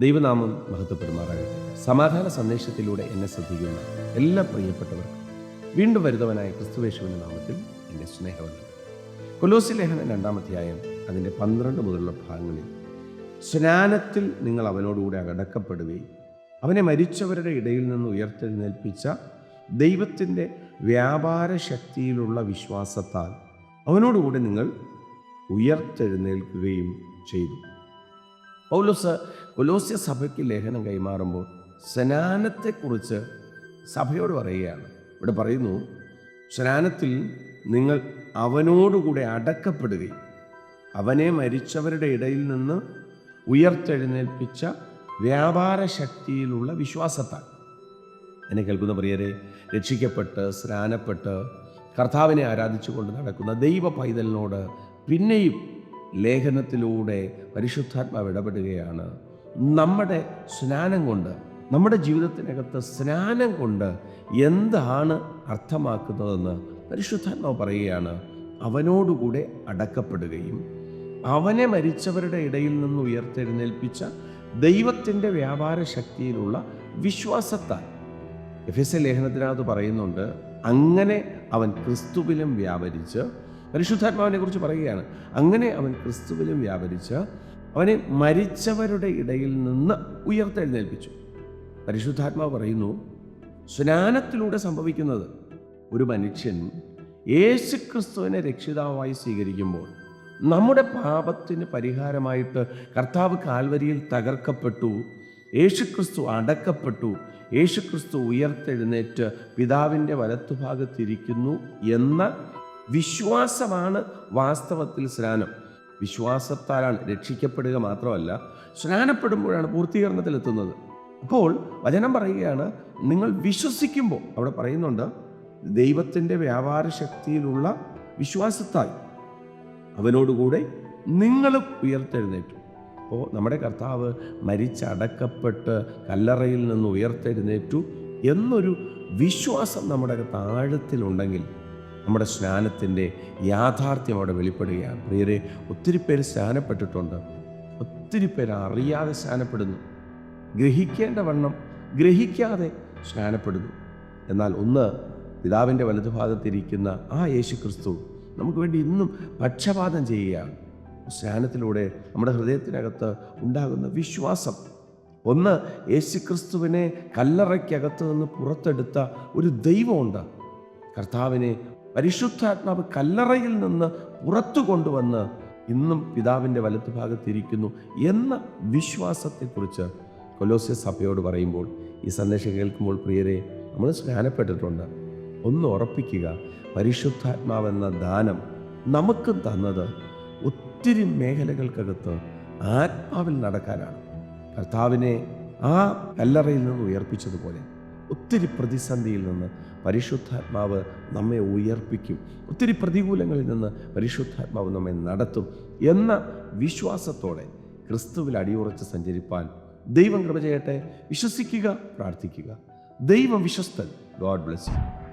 ദൈവനാമം മഹത്വപ്പെടുമാറാകട്ടെ. സമാധാന സന്ദേശത്തിലൂടെ എന്നെ ശ്രദ്ധിക്കുന്ന എല്ലാ പ്രിയപ്പെട്ടവർക്കും വീണ്ടും വരുന്നവനായ ക്രിസ്തുവേശുവിന്റെ നാമത്തിൽ എന്റെ സ്നേഹവന്ദനം. കൊലോസി ലേഖനം രണ്ടാമധ്യായം അതിന്റെ പന്ത്രണ്ട് മുതലുള്ള ഭാഗങ്ങളിൽ സ്നാനത്തിൽ നിങ്ങൾ അവനോടുകൂടെ അടക്കപ്പെടുകയും അവനെ മരിച്ചവരുടെ ഇടയിൽ നിന്ന് ഉയർത്തെഴുന്നേൽപ്പിച്ച ദൈവത്തിന്റെ വ്യാപാര ശക്തിയിലുള്ള വിശ്വാസത്താൽ അവനോടുകൂടെ നിങ്ങൾ ഉയർത്തെഴുന്നേൽക്കുകയും ചെയ്തു. പൗലോസ് കൊലോസ്യ സഭയ്ക്ക് ലേഖനം കൈമാറുമ്പോൾ സ്നാനത്തെക്കുറിച്ച് സഭയോട് പറയുകയാണ്. ഇവിടെ പറയുന്നു സ്നാനത്തിൽ നിങ്ങൾ അവനോടുകൂടെ അടക്കപ്പെടുകയും അവനെ മരിച്ചവരുടെ ഇടയിൽ നിന്ന് ഉയർത്തെഴുന്നേൽപ്പിച്ച വ്യാപാര ശക്തിയിലുള്ള വിശ്വാസത്താൽ. എന്നെ കേൾക്കുന്ന പ്രിയരെ രക്ഷിക്കപ്പെട്ട് സ്നാനപ്പെട്ട് കർത്താവിനെ ആരാധിച്ചുകൊണ്ട് നടക്കുന്ന ദൈവ പൈതലിനോട് പിന്നെയും ലേഖനത്തിലൂടെ പരിശുദ്ധാത്മാവ് ഇടപെടുകയാണ്. നമ്മുടെ സ്നാനം കൊണ്ട് നമ്മുടെ ജീവിതത്തിനകത്ത് സ്നാനം കൊണ്ട് എന്താണ് അർത്ഥമാക്കുന്നതെന്ന് പരിശുദ്ധാത്മാവ് പറയുകയാണ്. അവനോടുകൂടെ അടക്കപ്പെടുകയും അവനെ മരിച്ചവരുടെ ഇടയിൽ നിന്ന് ഉയർത്തെഴുന്നേൽപ്പിച്ച ദൈവത്തിന്റെ വ്യാപാര ശക്തിയിലുള്ള വിശ്വാസത്താൽ. എഫ് എസ് എ ലേഖനത്തിനകത്ത് പറയുന്നുണ്ട് അങ്ങനെ അവൻ ക്രിസ്തുവിലും വ്യാപരിച്ച് പരിശുദ്ധാത്മാവിനെ കുറിച്ച് പറയുകയാണ്. അങ്ങനെ അവൻ ക്രിസ്തുവിലും വ്യാപരിച്ച് അവനെ മരിച്ചവരുടെ ഇടയിൽ നിന്ന് ഉയർത്തെഴുന്നേൽപ്പിച്ചു. പരിശുദ്ധാത്മാവ് പറയുന്നു സ്നാനത്തിലൂടെ സംഭവിക്കുന്നത് ഒരു മനുഷ്യൻ യേശു ക്രിസ്തുവിനെ രക്ഷിതാവായി സ്വീകരിക്കുമ്പോൾ നമ്മുടെ പാപത്തിന് പരിഹാരമായിട്ട് കർത്താവ് കാൽവരിയിൽ തകർക്കപ്പെട്ടു യേശുക്രിസ്തു അടക്കപ്പെട്ടു യേശുക്രിസ്തു ഉയർത്തെഴുന്നേറ്റ് പിതാവിന്റെ വലത്തുഭാഗത്തിരിക്കുന്നു എന്ന വിശ്വാസമാണ് വാസ്തവത്തിൽ സ്നാനം. വിശ്വാസത്താലാണ് രക്ഷിക്കപ്പെടുക മാത്രമല്ല സ്നാനപ്പെടുമ്പോഴാണ് പൂർത്തീകരണത്തിലെത്തുന്നത്. അപ്പോൾ വചനം പറയുകയാണ് നിങ്ങൾ വിശ്വസിക്കുമ്പോൾ അവിടെ പറയുന്നുണ്ട് ദൈവത്തിന്റെ വ്യാപാര ശക്തിയിലുള്ള വിശ്വാസത്താൽ അവനോടുകൂടെ നിങ്ങളും ഉയർത്തെഴുന്നേറ്റു. അപ്പോൾ നമ്മുടെ കർത്താവ് മരിച്ചടക്കപ്പെട്ട് കല്ലറയിൽ നിന്ന് ഉയർത്തെഴുന്നേറ്റു എന്നൊരു വിശ്വാസം നമ്മുടെ താഴത്തിലുണ്ടെങ്കിൽ നമ്മുടെ സ്നാനത്തിന്റെ യാഥാർത്ഥ്യം അവിടെ വെളിപ്പെടുകയാണ്. പ്രിയരെ ഒത്തിരി പേര് സ്നാനപ്പെട്ടിട്ടുണ്ട്. ഒത്തിരി പേര് അറിയാതെ സ്നാനപ്പെടുന്നു. ഗ്രഹിക്കേണ്ട വണ്ണം ഗ്രഹിക്കാതെ സ്നാനപ്പെടുന്നു. എന്നാൽ ഒന്ന് പിതാവിന്റെ വലതുഭാഗത്തിരിക്കുന്ന ആ യേശു ക്രിസ്തു നമുക്ക് വേണ്ടി ഇന്നും പക്ഷപാതം ചെയ്യുകയാണ്. സ്നാനത്തിലൂടെ നമ്മുടെ ഹൃദയത്തിനകത്ത് ഉണ്ടാകുന്ന വിശ്വാസം. ഒന്ന് യേശുക്രിസ്തുവിനെ കല്ലറയ്ക്കകത്ത് നിന്ന് പുറത്തെടുത്ത ഒരു ദൈവമുണ്ട്. കർത്താവിനെ പരിശുദ്ധാത്മാവ് കല്ലറയിൽ നിന്ന് പുറത്തു കൊണ്ടുവന്ന് ഇന്നും പിതാവിന്റെ വലത്തുഭാഗത്തിരിക്കുന്നു എന്ന വിശ്വാസത്തെക്കുറിച്ച് കൊലോസ്യ സഭയോട് പറയുമ്പോൾ ഈ സന്ദേശം കേൾക്കുമ്പോൾ പ്രിയരെ നമ്മൾ സ്നാനപ്പെട്ടിട്ടുണ്ട്. ഒന്ന് ഉറപ്പിക്കുക പരിശുദ്ധാത്മാവെന്ന ദാനം നമുക്ക് തന്നത് ഒത്തിരി മേഖലകൾക്കകത്ത് ആത്മാവിൽ നടക്കാനാണ്. കർത്താവിനെ ആ കല്ലറയിൽ നിന്ന് ഉയർപ്പിച്ചതുപോലെ ഒത്തിരി പ്രതിസന്ധിയിൽ നിന്ന് പരിശുദ്ധാത്മാവ് നമ്മെ ഉയർപ്പിക്കും. ഒത്തിരി പ്രതികൂലങ്ങളിൽ നിന്ന് പരിശുദ്ധാത്മാവ് നമ്മെ നടത്തും എന്ന വിശ്വാസത്തോടെ ക്രിസ്തുവിൽ അടിയുറച്ച് സഞ്ചരിപ്പാൻ ദൈവം കൃപ ചെയ്യട്ടെ. വിശ്വസിക്കുക പ്രാർത്ഥിക്കുക. ദൈവം വിശ്വസ്തൻ. God bless you.